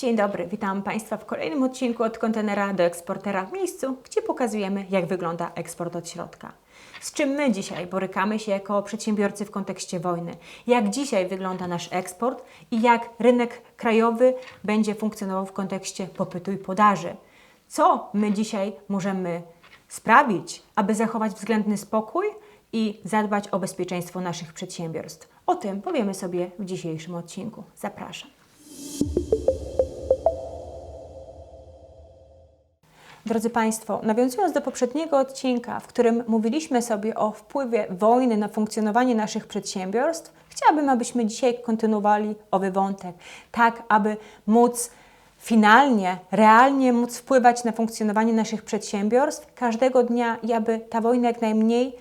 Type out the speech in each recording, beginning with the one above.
Dzień dobry, witam Państwa w kolejnym odcinku od kontenera do eksportera w miejscu, gdzie pokazujemy, jak wygląda eksport od środka. Z czym my dzisiaj borykamy się jako przedsiębiorcy w kontekście wojny? Jak dzisiaj wygląda nasz eksport i jak rynek krajowy będzie funkcjonował w kontekście popytu i podaży? Co my dzisiaj możemy sprawić, aby zachować względny spokój i zadbać o bezpieczeństwo naszych przedsiębiorstw? O tym powiemy sobie w dzisiejszym odcinku. Zapraszam. Drodzy Państwo, nawiązując do poprzedniego odcinka, w którym mówiliśmy sobie o wpływie wojny na funkcjonowanie naszych przedsiębiorstw, chciałabym, abyśmy dzisiaj kontynuowali owy wątek, tak aby móc finalnie, realnie móc wpływać na funkcjonowanie naszych przedsiębiorstw każdego dnia i aby ta wojna jak najmniej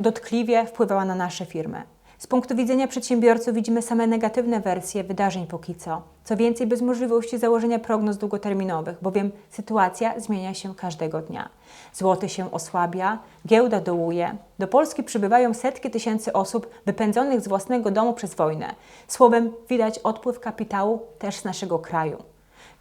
dotkliwie wpływała na nasze firmy. Z punktu widzenia przedsiębiorców widzimy same negatywne wersje wydarzeń póki co. Co więcej, bez możliwości założenia prognoz długoterminowych, bowiem sytuacja zmienia się każdego dnia. Złoty się osłabia, giełda dołuje, do Polski przybywają setki tysięcy osób wypędzonych z własnego domu przez wojnę. Słowem, widać odpływ kapitału też z naszego kraju.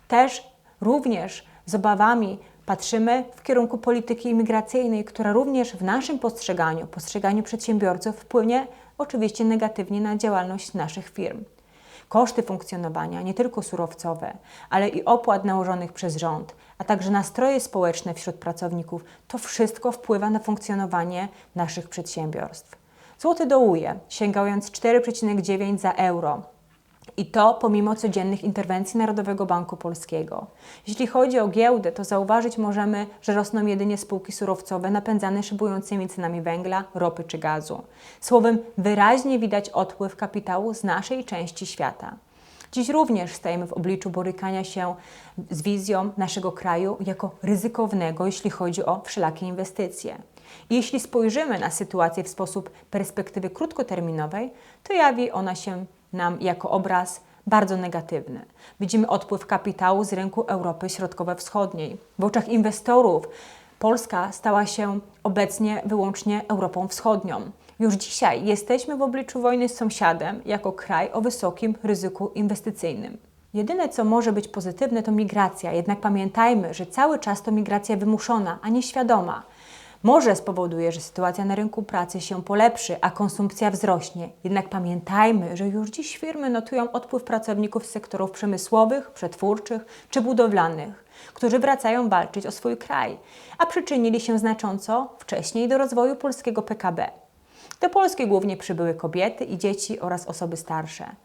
Też również z obawami patrzymy w kierunku polityki imigracyjnej, która również w naszym postrzeganiu, postrzeganiu przedsiębiorców wpłynie oczywiście negatywnie na działalność naszych firm. Koszty funkcjonowania, nie tylko surowcowe, ale i opłat nałożonych przez rząd, a także nastroje społeczne wśród pracowników, to wszystko wpływa na funkcjonowanie naszych przedsiębiorstw. Złoty dołuje, sięgając 4,9 za euro, i to pomimo codziennych interwencji Narodowego Banku Polskiego. Jeśli chodzi o giełdę, to zauważyć możemy, że rosną jedynie spółki surowcowe napędzane szybującymi cenami węgla, ropy czy gazu. Słowem, wyraźnie widać odpływ kapitału z naszej części świata. Dziś również stajemy w obliczu borykania się z wizją naszego kraju jako ryzykownego, jeśli chodzi o wszelakie inwestycje. Jeśli spojrzymy na sytuację w sposób perspektywy krótkoterminowej, to jawi ona się nam jako obraz bardzo negatywny. Widzimy odpływ kapitału z rynku Europy Środkowo-Wschodniej. W oczach inwestorów Polska stała się obecnie wyłącznie Europą Wschodnią. Już dzisiaj jesteśmy w obliczu wojny z sąsiadem jako kraj o wysokim ryzyku inwestycyjnym. Jedyne, co może być pozytywne, to migracja, jednak pamiętajmy, że cały czas to migracja wymuszona, a nie świadoma może spowoduje, że sytuacja na rynku pracy się polepszy, a konsumpcja wzrośnie. Jednak pamiętajmy, że już dziś firmy notują odpływ pracowników z sektorów przemysłowych, przetwórczych czy budowlanych, którzy wracają walczyć o swój kraj, a przyczynili się znacząco wcześniej do rozwoju polskiego PKB. Do Polski głównie przybyły kobiety i dzieci oraz osoby starsze.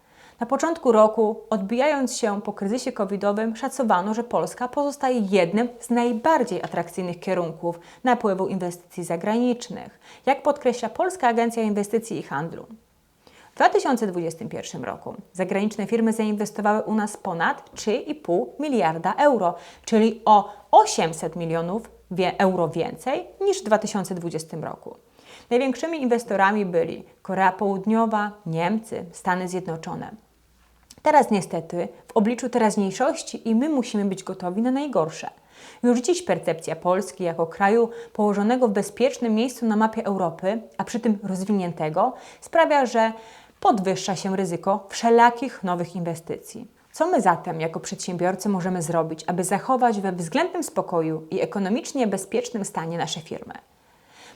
Na początku roku, odbijając się po kryzysie covidowym, szacowano, że Polska pozostaje jednym z najbardziej atrakcyjnych kierunków napływu inwestycji zagranicznych, jak podkreśla Polska Agencja Inwestycji i Handlu. W 2021 roku zagraniczne firmy zainwestowały u nas ponad 3,5 miliarda euro, czyli o 800 milionów euro więcej niż w 2020 roku. Największymi inwestorami byli Korea Południowa, Niemcy, Stany Zjednoczone. Teraz niestety, w obliczu teraźniejszości i my musimy być gotowi na najgorsze. Już dziś percepcja Polski jako kraju położonego w bezpiecznym miejscu na mapie Europy, a przy tym rozwiniętego, sprawia, że podwyższa się ryzyko wszelakich nowych inwestycji. Co my zatem jako przedsiębiorcy możemy zrobić, aby zachować we względnym spokoju i ekonomicznie bezpiecznym stanie nasze firmy?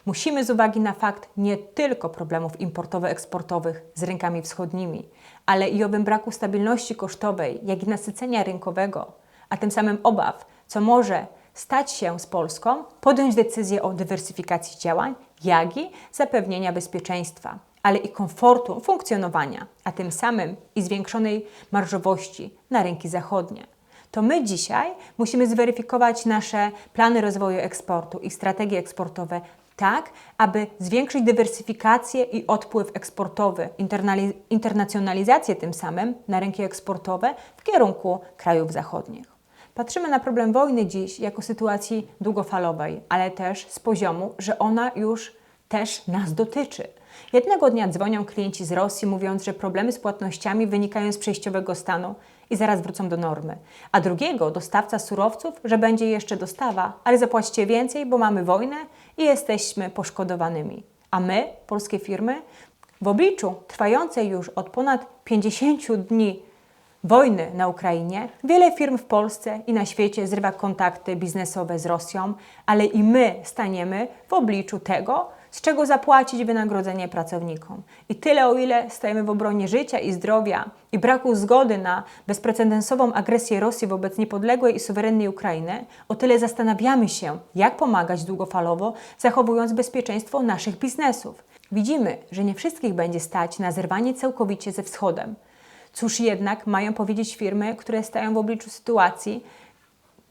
Musimy z uwagi na fakt nie tylko problemów importowo-eksportowych z rynkami wschodnimi, ale i owym braku stabilności kosztowej, jak i nasycenia rynkowego, a tym samym obaw, co może stać się z Polską, podjąć decyzję o dywersyfikacji działań, jak i zapewnienia bezpieczeństwa, ale i komfortu funkcjonowania, a tym samym i zwiększonej marżowości na rynki zachodnie. To my dzisiaj musimy zweryfikować nasze plany rozwoju eksportu i strategie eksportowe tak, aby zwiększyć dywersyfikację i odpływ eksportowy, internacjonalizację tym samym na rynki eksportowe w kierunku krajów zachodnich. Patrzymy na problem wojny dziś jako sytuacji długofalowej, ale też z poziomu, że ona już też nas dotyczy. Jednego dnia dzwonią klienci z Rosji, mówiąc, że problemy z płatnościami wynikają z przejściowego stanu i zaraz wrócą do normy. A drugiego dostawca surowców, że będzie jeszcze dostawa, ale zapłaćcie więcej, bo mamy wojnę i jesteśmy poszkodowanymi. A my, polskie firmy, w obliczu trwającej już od ponad 50 dni wojny na Ukrainie, wiele firm w Polsce i na świecie zrywa kontakty biznesowe z Rosją, ale i my staniemy w obliczu tego, z czego zapłacić wynagrodzenie pracownikom. I tyle, o ile stajemy w obronie życia i zdrowia i braku zgody na bezprecedensową agresję Rosji wobec niepodległej i suwerennej Ukrainy, o tyle zastanawiamy się, jak pomagać długofalowo, zachowując bezpieczeństwo naszych biznesów. Widzimy, że nie wszystkich będzie stać na zerwanie całkowicie ze wschodem. Cóż jednak mają powiedzieć firmy, które stają w obliczu sytuacji,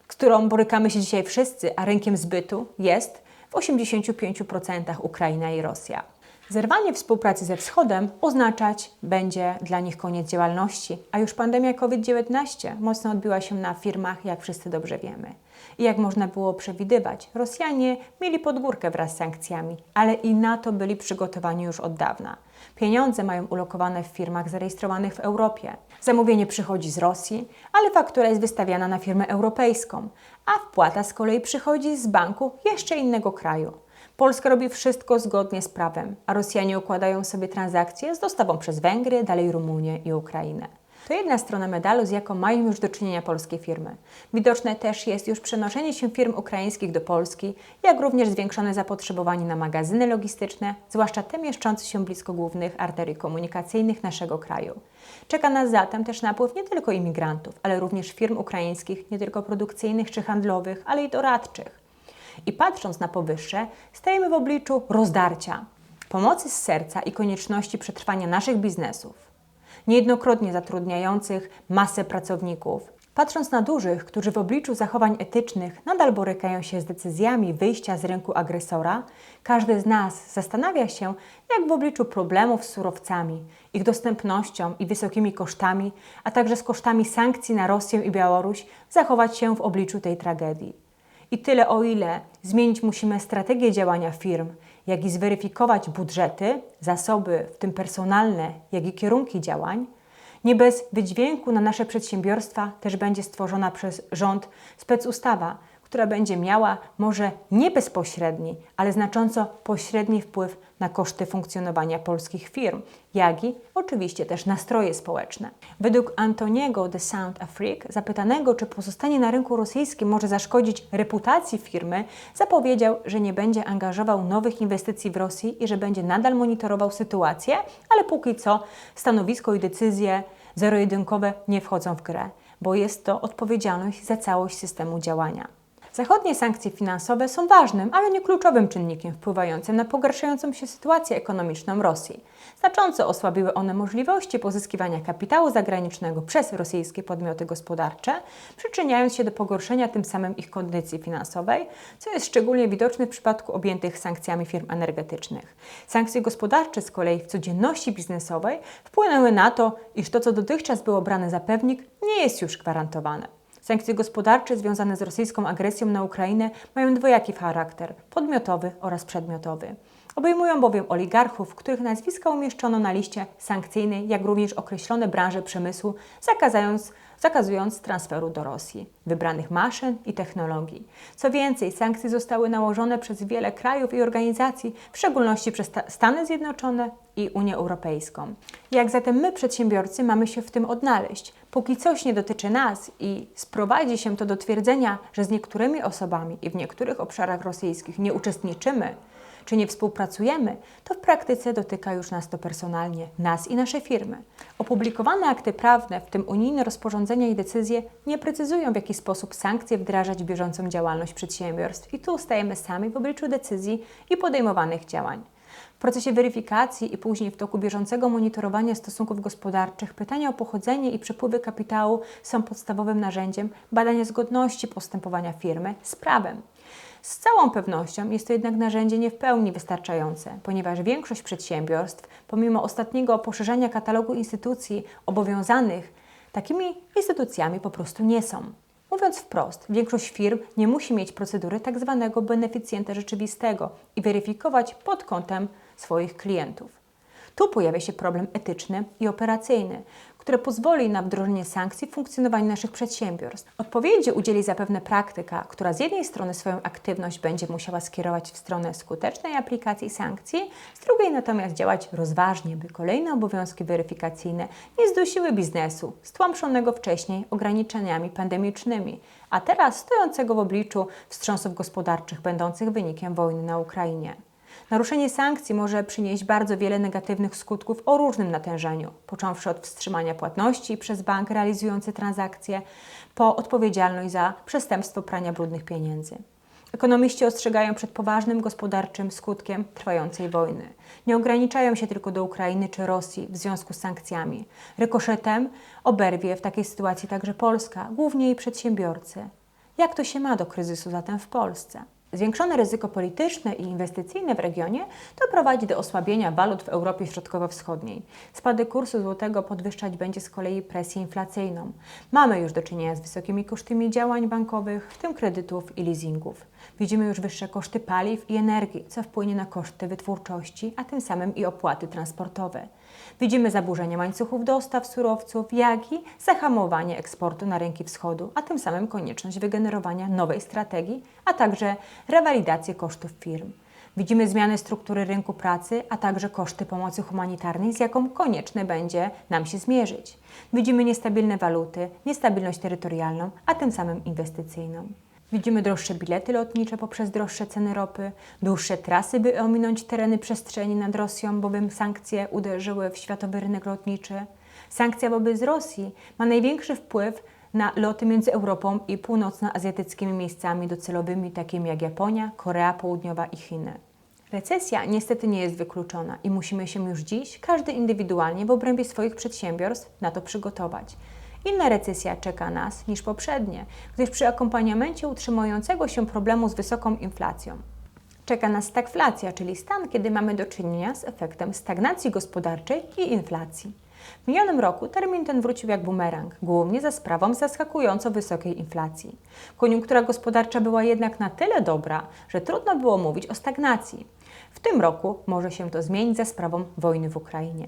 z którą borykamy się dzisiaj wszyscy, a rynkiem zbytu jest w 85% Ukraina i Rosja. Zerwanie współpracy ze Wschodem oznaczać będzie dla nich koniec działalności, a już pandemia COVID-19 mocno odbiła się na firmach, jak wszyscy dobrze wiemy. I jak można było przewidywać, Rosjanie mieli podgórkę wraz z sankcjami, ale i na to byli przygotowani już od dawna. Pieniądze mają ulokowane w firmach zarejestrowanych w Europie. Zamówienie przychodzi z Rosji, ale faktura jest wystawiana na firmę europejską, a wpłata z kolei przychodzi z banku jeszcze innego kraju. Polska robi wszystko zgodnie z prawem, a Rosjanie układają sobie transakcje z dostawą przez Węgry, dalej Rumunię i Ukrainę. To jedna strona medalu, z jaką mają już do czynienia polskie firmy. Widoczne też jest już przenoszenie się firm ukraińskich do Polski, jak również zwiększone zapotrzebowanie na magazyny logistyczne, zwłaszcza te mieszczące się blisko głównych arterii komunikacyjnych naszego kraju. Czeka nas zatem też napływ nie tylko imigrantów, ale również firm ukraińskich, nie tylko produkcyjnych czy handlowych, ale i doradczych. I patrząc na powyższe, stajemy w obliczu rozdarcia, pomocy z serca i konieczności przetrwania naszych biznesów niejednokrotnie zatrudniających masę pracowników. Patrząc na dużych, którzy w obliczu zachowań etycznych nadal borykają się z decyzjami wyjścia z rynku agresora, każdy z nas zastanawia się, jak w obliczu problemów z surowcami, ich dostępnością i wysokimi kosztami, a także z kosztami sankcji na Rosję i Białoruś, zachować się w obliczu tej tragedii. I tyle o ile zmienić musimy strategię działania firm, jak i zweryfikować budżety, zasoby, w tym personalne, jak i kierunki działań, nie bez wydźwięku na nasze przedsiębiorstwa też będzie stworzona przez rząd specustawa, która będzie miała może nie bezpośredni, ale znacząco pośredni wpływ na koszty funkcjonowania polskich firm, jak i oczywiście też nastroje społeczne. Według Antoniego de Saint-Afrique, zapytanego, czy pozostanie na rynku rosyjskim może zaszkodzić reputacji firmy, zapowiedział, że nie będzie angażował nowych inwestycji w Rosji i że będzie nadal monitorował sytuację, ale póki co stanowisko i decyzje zero-jedynkowe nie wchodzą w grę, bo jest to odpowiedzialność za całość systemu działania. Zachodnie sankcje finansowe są ważnym, ale nie kluczowym czynnikiem wpływającym na pogarszającą się sytuację ekonomiczną Rosji. Znacząco osłabiły one możliwości pozyskiwania kapitału zagranicznego przez rosyjskie podmioty gospodarcze, przyczyniając się do pogorszenia tym samym ich kondycji finansowej, co jest szczególnie widoczne w przypadku objętych sankcjami firm energetycznych. Sankcje gospodarcze z kolei w codzienności biznesowej wpłynęły na to, iż to, co dotychczas było brane za pewnik, nie jest już gwarantowane. Sankcje gospodarcze związane z rosyjską agresją na Ukrainę mają dwojaki charakter podmiotowy oraz przedmiotowy. Obejmują bowiem oligarchów, których nazwiska umieszczono na liście sankcyjnej, jak również określone branże przemysłu, zakazując, zakazując transferu do Rosji wybranych maszyn i technologii. Co więcej, sankcje zostały nałożone przez wiele krajów i organizacji, w szczególności przez Stany Zjednoczone i Unię Europejską. Jak zatem my, przedsiębiorcy, mamy się w tym odnaleźć? Póki coś nie dotyczy nas i sprowadzi się to do twierdzenia, że z niektórymi osobami i w niektórych obszarach rosyjskich nie uczestniczymy, czy nie współpracujemy, to w praktyce dotyka już nas to personalnie, nas i nasze firmy. Opublikowane akty prawne, w tym unijne rozporządzenia i decyzje, nie precyzują, w jaki sposób sankcje wdrażać w bieżącą działalność przedsiębiorstw, i tu stajemy sami w obliczu decyzji i podejmowanych działań. W procesie weryfikacji i później w toku bieżącego monitorowania stosunków gospodarczych pytania o pochodzenie i przepływy kapitału są podstawowym narzędziem badania zgodności postępowania firmy z prawem. Z całą pewnością jest to jednak narzędzie nie w pełni wystarczające, ponieważ większość przedsiębiorstw, pomimo ostatniego poszerzania katalogu instytucji obowiązanych, takimi instytucjami po prostu nie są. Mówiąc wprost, większość firm nie musi mieć procedury tzw. Tak beneficjenta rzeczywistego i weryfikować pod kątem swoich klientów. Tu pojawia się problem etyczny i operacyjny, które pozwoli na wdrożenie sankcji w funkcjonowaniu naszych przedsiębiorstw. Odpowiedzi udzieli zapewne praktyka, która z jednej strony swoją aktywność będzie musiała skierować w stronę skutecznej aplikacji sankcji, z drugiej natomiast działać rozważnie, by kolejne obowiązki weryfikacyjne nie zdusiły biznesu, stłamszonego wcześniej ograniczeniami pandemicznymi, a teraz stojącego w obliczu wstrząsów gospodarczych będących wynikiem wojny na Ukrainie. Naruszenie sankcji może przynieść bardzo wiele negatywnych skutków o różnym natężeniu, począwszy od wstrzymania płatności przez bank realizujący transakcje, po odpowiedzialność za przestępstwo prania brudnych pieniędzy. Ekonomiści ostrzegają przed poważnym gospodarczym skutkiem trwającej wojny. Nie ograniczają się tylko do Ukrainy czy Rosji w związku z sankcjami. Rykoszetem oberwie w takiej sytuacji także Polska, głównie jej przedsiębiorcy. Jak to się ma do kryzysu zatem w Polsce? Zwiększone ryzyko polityczne i inwestycyjne w regionie doprowadzi do osłabienia walut w Europie Środkowo-Wschodniej. Spadek kursu złotego podwyższać będzie z kolei presję inflacyjną. Mamy już do czynienia z wysokimi kosztami działań bankowych, w tym kredytów i leasingów. Widzimy już wyższe koszty paliw i energii, co wpłynie na koszty wytwórczości, a tym samym i opłaty transportowe. Widzimy zaburzenia łańcuchów dostaw surowców, jak i zahamowanie eksportu na rynki wschodu, a tym samym konieczność wygenerowania nowej strategii, a także rewalidację kosztów firm. Widzimy zmiany struktury rynku pracy, a także koszty pomocy humanitarnej, z jaką konieczne będzie nam się zmierzyć. Widzimy niestabilne waluty, niestabilność terytorialną, a tym samym inwestycyjną. Widzimy droższe bilety lotnicze poprzez droższe ceny ropy, dłuższe trasy, by ominąć tereny przestrzeni nad Rosją, bowiem sankcje uderzyły w światowy rynek lotniczy. Sankcja wobec Rosji ma największy wpływ na loty między Europą i północnoazjatyckimi miejscami docelowymi, takimi jak Japonia, Korea Południowa i Chiny. Recesja niestety nie jest wykluczona i musimy się już dziś, każdy indywidualnie w obrębie swoich przedsiębiorstw, na to przygotować. Inna recesja czeka nas niż poprzednie, gdyż przy akompaniamencie utrzymującego się problemu z wysoką inflacją czeka nas stagflacja, czyli stan, kiedy mamy do czynienia z efektem stagnacji gospodarczej i inflacji. W minionym roku termin ten wrócił jak bumerang, głównie za sprawą zaskakująco wysokiej inflacji. Koniunktura gospodarcza była jednak na tyle dobra, że trudno było mówić o stagnacji. W tym roku może się to zmienić za sprawą wojny w Ukrainie.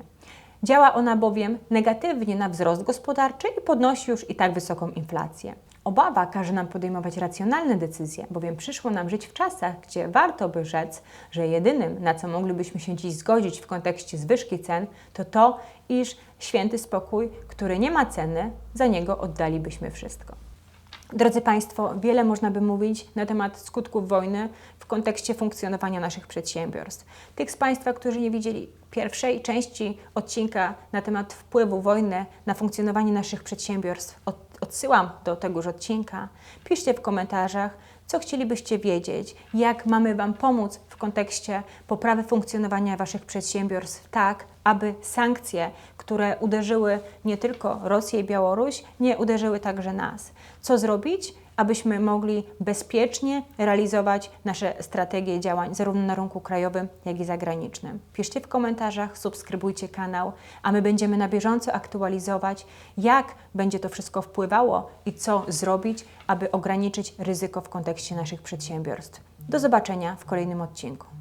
Działa ona bowiem negatywnie na wzrost gospodarczy i podnosi już i tak wysoką inflację. Obawa każe nam podejmować racjonalne decyzje, bowiem przyszło nam żyć w czasach, gdzie warto by rzec, że jedynym, na co moglibyśmy się dziś zgodzić w kontekście zwyżki cen, to to, iż święty spokój, który nie ma ceny, za niego oddalibyśmy wszystko. Drodzy Państwo, wiele można by mówić na temat skutków wojny w kontekście funkcjonowania naszych przedsiębiorstw. Tych z Państwa, którzy nie widzieli pierwszej części odcinka na temat wpływu wojny na funkcjonowanie naszych przedsiębiorstw, odsyłam do tegoż odcinka. Piszcie w komentarzach, co chcielibyście wiedzieć, jak mamy Wam pomóc w kontekście poprawy funkcjonowania Waszych przedsiębiorstw, tak aby sankcje, które uderzyły nie tylko Rosję i Białoruś, nie uderzyły także nas. Co zrobić? Abyśmy mogli bezpiecznie realizować nasze strategie działań zarówno na rynku krajowym, jak i zagranicznym. Piszcie w komentarzach, subskrybujcie kanał, a my będziemy na bieżąco aktualizować, jak będzie to wszystko wpływało i co zrobić, aby ograniczyć ryzyko w kontekście naszych przedsiębiorstw. Do zobaczenia w kolejnym odcinku.